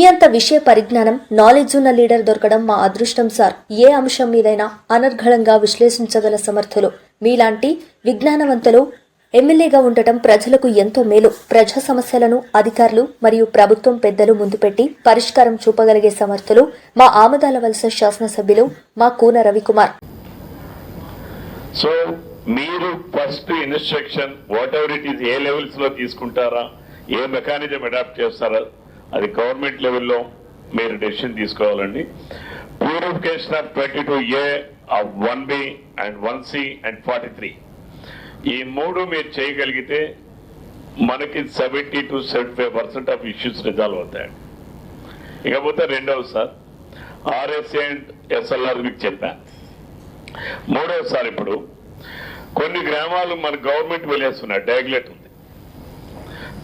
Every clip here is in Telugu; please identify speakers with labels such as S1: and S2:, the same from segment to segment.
S1: మీ అంత విషయ పరిజ్ఞానం నాలెడ్జ్ ఉన్న లీడర్ దొరకడం మా అదృష్టం సార్. ఏ అంశం మీదైనా అనర్ఘళంగా విశ్లేషించగల సమర్థులు. మీలాంటి విజ్ఞానవంతులు ఎమ్మెల్యేగా ఉండటం ప్రజలకు ఎంతో మేలు. ప్రజా సమస్యలను అధికారులు మరియు ప్రభుత్వం పెద్దలు ముందు పెట్టి పరిష్కారం చూపగలిగే సమర్థులు మా ఆమదాల వలస శాసనసభ్యులు మా కూన రవికుమార్.
S2: సో మీరు first instruction whatever it is ఏ లెవెల్స్లో తీసుకుంటారా? ఏ మెకానిజం అడాప్ట్ చేస్తారా? అది గవర్నమెంట్ లెవెల్లో మీరు డెసిషన్ తీసుకోవాలండి. Purification of twenty two A of one B and one C and forty three ఈ మూడు మీరు చేయగలిగితే మనకి seventy to seventy five percent of issues resolve అవుతాయండి. ఇకపోతే రెండవ సార్ ఆర్ఎస్ఏ అండ్ ఎస్ఎల్ఆర్ మీకు చెప్పాను మూడవసారి ఇప్పుడు కొన్ని గ్రామాలు మన గవర్నమెంట్ వెళ్ళేస్తున్నాయి డైగ్లెట్ ఉంది.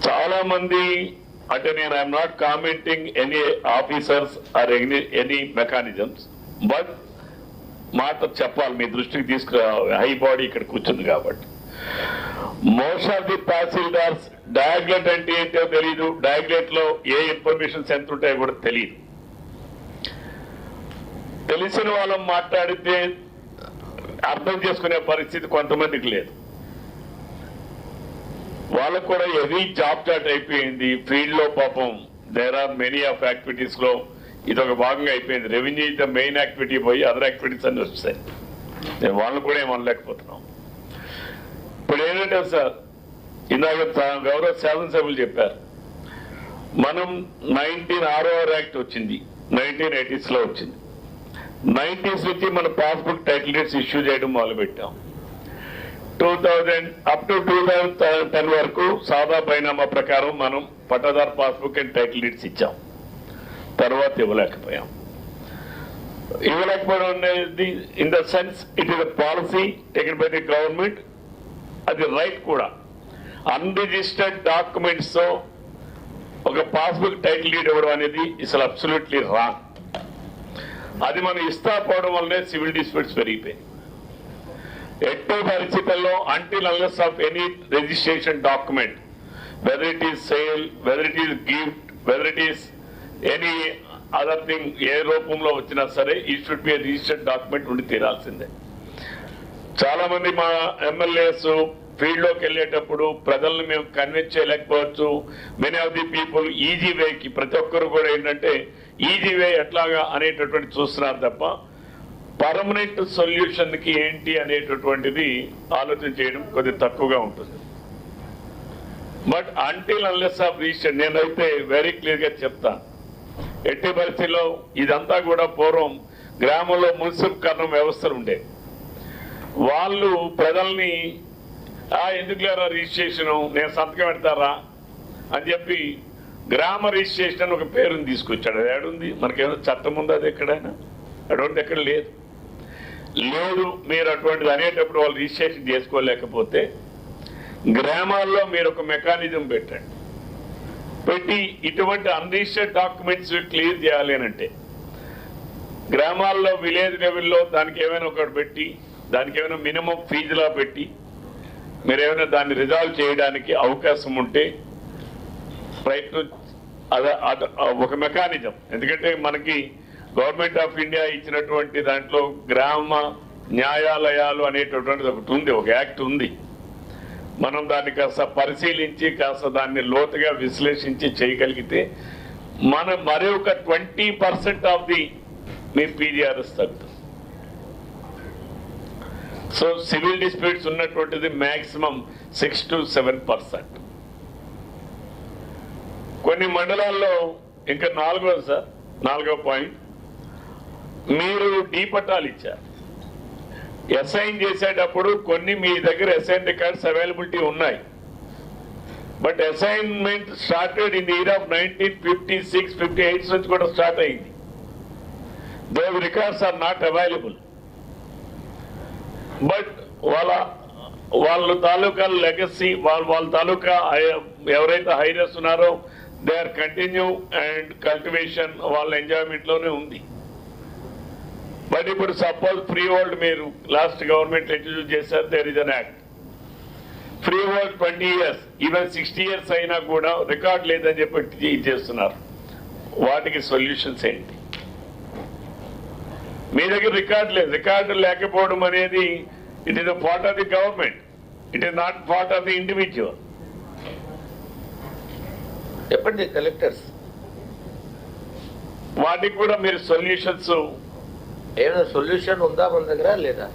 S2: చాలా మంది అంటే నేను I'm not commenting any officers or any any mechanisms but మాట చెప్పాలి మీ దృష్టికి తీసుకురా హై బాడీ ఇక్కడ కూర్చుంది కాబట్టి. మోస్ట్ ఆఫ్ ది తహసీల్దార్స్ డయాగ్లెట్ అంటే ఏంటో తెలియదు డయాగ్లెట్లో ఏ ఇన్ఫర్మేషన్స్ ఎంత ఉంటాయో కూడా తెలియదు తెలిసిన వాళ్ళం మాట్లాడితే అర్థం చేసుకునే పరిస్థితి కొంతమందికి లేదు. వాళ్ళకు కూడా హెవీ జాబ్ చాట్ అయిపోయింది. ఫీల్డ్లో పాపం దేర్ ఆర్ మెనీ ఆఫ్ యాక్టివిటీస్లో ఇది ఒక భాగంగా అయిపోయింది. Revenue is the main activity పోయి అదర్ యాక్టివిటీస్ అన్ని వస్తాయి. నేను వాళ్ళని కూడా ఏమనలేకపోతున్నాం ఇప్పుడు ఏంటంటే సార్ ఇందాక గౌరవ శాసనసభ్యులు చెప్పారు. మనం నైన్టీన్ ఆర్ఓఆర్ యాక్ట్ వచ్చింది. నైన్టీన్ ఎయిటీస్లో వచ్చింది. నైన్టీస్ నుంచి మన పాస్బుక్ టైటిల్ డేట్స్ ఇష్యూ చేయడం మొదలుపెట్టాం. Two thousand up to two thousand ten వరకు సాదా బైనామా ప్రకారం మనం pattadar passbook and title deeds ఇచ్చాం. తర్వాత ఇవ్వలేకపోయాం. ఇవ్వలేకపోవడం అనేది in the sense it is a policy taken by the government అది రైట్ కూడా. అన్రిజిస్టర్డ్ డాక్యుమెంట్స్తో ఒక పాస్బుక్ టైటిల్ డీడ్ ఇవ్వడం అనేది ఇసలు అబ్సల్యూట్లీ రాంగ్ అది మనం ఇస్తా పోవడం వల్లనే సివిల్ డిస్ప్యూట్స్ పెరిగిపోయాయి ఎట్టి పరిస్థితుల్లో until unless of any registration document whether it is sale whether it is gift whether it is any other thing ఏ రూపంలో వచ్చినా సరే ఈ షుడ్ బి రిజిస్టర్డ్ డాక్యుమెంట్ ఉండి తీరాల్సిందే. చాలా మంది మా ఎమ్మెల్యేస్ ఫీల్డ్లోకి వెళ్ళేటప్పుడు ప్రజల్ని మేము కన్విన్స్ చేయలేకపోవచ్చు. Many of the people easy వేకి ప్రతి ఒక్కరు కూడా ఏంటంటే ఈజీ వే ఎట్లాగా అనేటటువంటి చూస్తున్నారు తప్ప పర్మనెంట్ సొల్యూషన్కి ఏంటి అనేటటువంటిది ఆలోచన చేయడం కొద్దిగా తక్కువగా ఉంటుంది. But until unless of recent నేనైతే వెరీ క్లియర్గా చెప్తాను ఎట్టి పరిస్థితిలో ఇదంతా కూడా పూర్వం గ్రామంలో మున్సిపల్ కర్ణం వ్యవస్థలు ఉండే. వాళ్ళు ప్రజల్ని ఆ ఎందుకు లేరా రిజిస్ట్రేషన్? నేను సంతకం పెడతారా? అని చెప్పి గ్రామ రిజిస్ట్రేషన్ అని ఒక పేరుని తీసుకొచ్చాడు. అది ఏడుంది? మనకేమైనా చట్టం ఉందా అది ఎక్కడైనా? అటువంటి ఎక్కడ లేదు. లేదు మీరు అటువంటిది అనేటప్పుడు వాళ్ళు రిజిస్ట్రేషన్ చేసుకోలేకపోతే గ్రామాల్లో మీరు ఒక మెకానిజం పెట్టండి. పెట్టి ఇటువంటి అన్రిజిస్టర్డ్ డాక్యుమెంట్స్ క్లియర్ చేయాలి అని అంటే గ్రామాల్లో విలేజ్ లెవెల్లో దానికి ఏమైనా ఒకటి పెట్టి దానికి ఏమైనా మినిమం ఫీజులా పెట్టి మీరు ఏమైనా దాన్ని రిజాల్వ్ చేయడానికి అవకాశం ఉంటే ప్రయత్నం అద- ఒక మెకానిజం. ఎందుకంటే మనకి గవర్నమెంట్ ఆఫ్ ఇండియా ఇచ్చినటువంటి దాంట్లో గ్రామ న్యాయాలయాలు అనేటటువంటిది ఒకటి ఉంది ఒక యాక్ట్ ఉంది. మనం దాన్ని కాస్త పరిశీలించి కాస్త దాన్ని లోతుగా విశ్లేషించి చేయగలిగితే మనం మరి ఒక ట్వంటీ పర్సెంట్ ఆఫ్ ది మీ పీజీఆర్ఎస్ తగ్గుతుంది సో సివిల్ డిస్ప్యూట్స్ ఉన్నటువంటిది maximum six to seven percent. కొన్ని మండలాల్లో ఇంకా నాలుగో సార్ నాలుగో పాయింట్ మీరు డీ పట్టాలు ఇచ్చారు. అసైన్ చేసేటప్పుడు కొన్ని మీ దగ్గర అసైన్ రికార్డ్స్ అవైలబిలిటీ ఉన్నాయి. But assignment started in year of nineteen fifty six fifty eights నుంచి కూడా స్టార్ట్ అయింది. Dev records are not available but వాళ్ళ వాళ్ళ తాలూకా లెగసీ వాళ్ళ వాళ్ళ తాలూకా హై- ఎవరైతే హైరస్ ఉన్నారో they are continue and cultivation వాళ్ళ ఎంజాయ్మెంట్లోనే ఉంది. బట్ ఇప్పుడు సపోజ్ ఫ్రీ వరల్డ్ మీరు లాస్ట్ గవర్నమెంట్ ఇంట్రడ్యూస్ చేశారు there is an act free world twenty years even sixty years అయినా కూడా రికార్డ్ లేదని చెప్పి చేస్తున్నారు. వాటికి సొల్యూషన్స్ ఏంటి? మీ దగ్గర రికార్డు లేదు. రికార్డు లేకపోవడం అనేది it is a part of the government it is not part of the individual
S3: చెప్పండి కలెక్టర్స్
S2: వాటికి కూడా మీరు సొల్యూషన్స్
S3: ఏమైనా సొల్యూషన్ ఉందా మన దగ్గర లేదా?